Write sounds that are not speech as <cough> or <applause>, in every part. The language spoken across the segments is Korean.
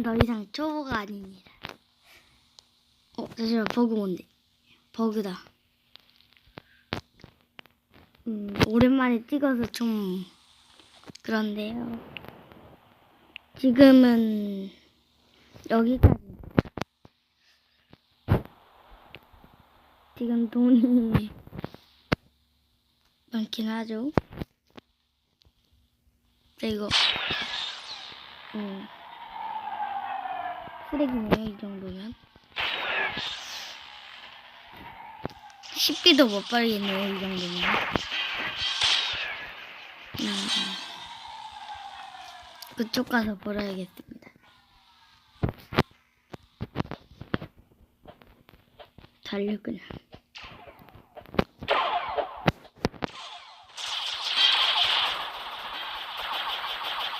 저는 더 이상 초보가 아닙니다. 어, 잠시만, 버그 뭔데? 버그다. 음, 오랜만에 찍어서 좀, 그런데요. 지금은, 여기까지. 지금 돈이 <laughs> 많긴 하죠. 네, 이거, 음, 쓰레기네요, 이 정도면. 10비도 못 빨겠네요, 이 정도면. 음, 그쪽 가서 벌어야겠습니다. 달려, 그냥.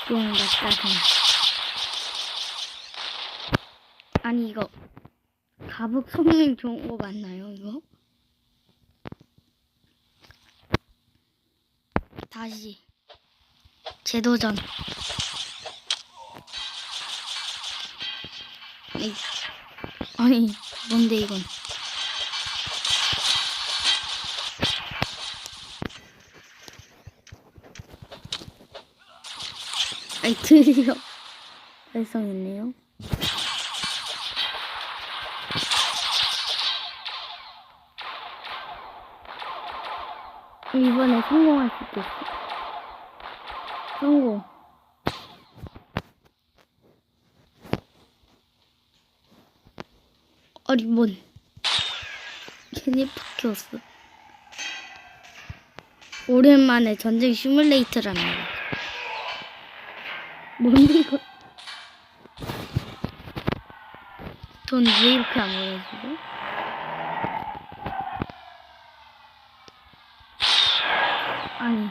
그냥 맞다, 그냥. 아니, 이거, 가북 성능 좋은 거 맞나요, 이거? 다시. 재도전. 에이, 아니 뭔데 이건? 아이 드디어 달성했네요 이번에 성공할 수 있겠어 성공. 아니 뭔 괜히 박혔어. 오랜만에 전쟁 시뮬레이터라는 거. 뭔데 이거? 돈 왜 이렇게 안 벌어지고? 아니.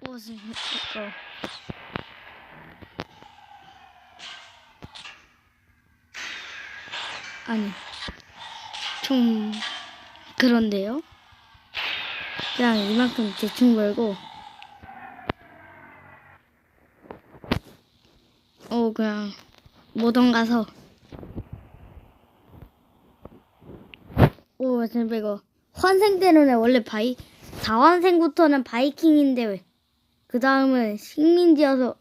무슨 이거 아니. 좀 그런데요? 그냥 이만큼 대충 벌고. 어 그냥 모던 가서. 오 진짜 이거 환생 때는 원래 바이 4환생부터는 바이킹인데 왜? 그 다음은 식민지여서.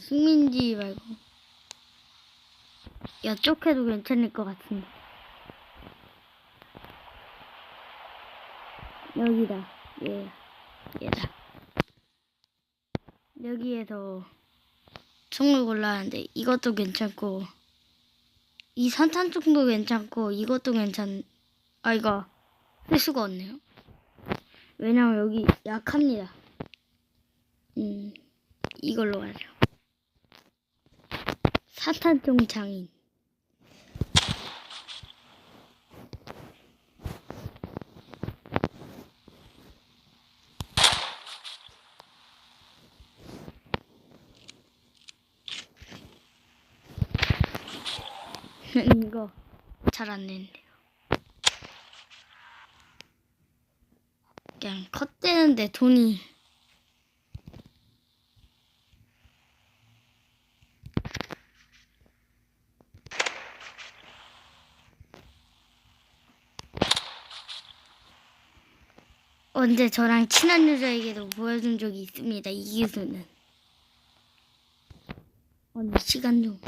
식민지 말고. 이쪽 해도 괜찮을 것 같은데. 여기다. 얘 얘다. 여기에서 총을 골라야 하는데 이것도 괜찮고 이 산탄총도 괜찮고 이것도 괜찮 아 이거 쓸 수가 없네요 왜냐면 여기 약합니다. 음, 이걸로 가죠. 사탄종 장인. 이거 잘안 되는데요. 그냥 컷되는데 돈이 언제 저랑 친한 여자에게도 보여준 적이 있습니다. 이 기술은 언니 시간 좀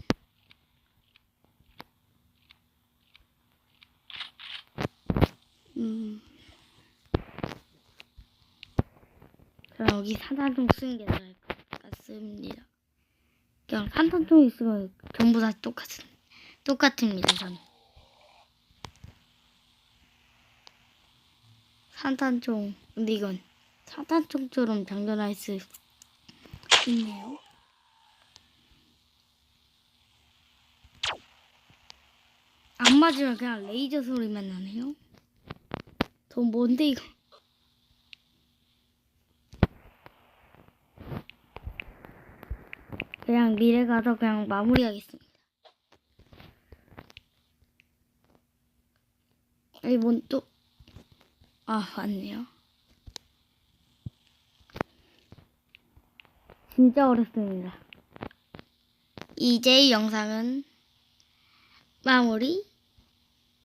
음. 그럼 여기 산탄총 쓰는 게 나을 것 같습니다. 그냥 산탄총 있으면 전부 다 똑같은 똑같습니다. 저는 산탄총 근데 이건 산탄총처럼 장전할 수 있네요. 안 맞으면 그냥 레이저 소리만 나네요. 더 뭔데 이거? 그냥 미래 가서 그냥 마무리하겠습니다. 여기 또? 아 맞네요. 진짜 어렵습니다. 이제 이 영상은 마무리.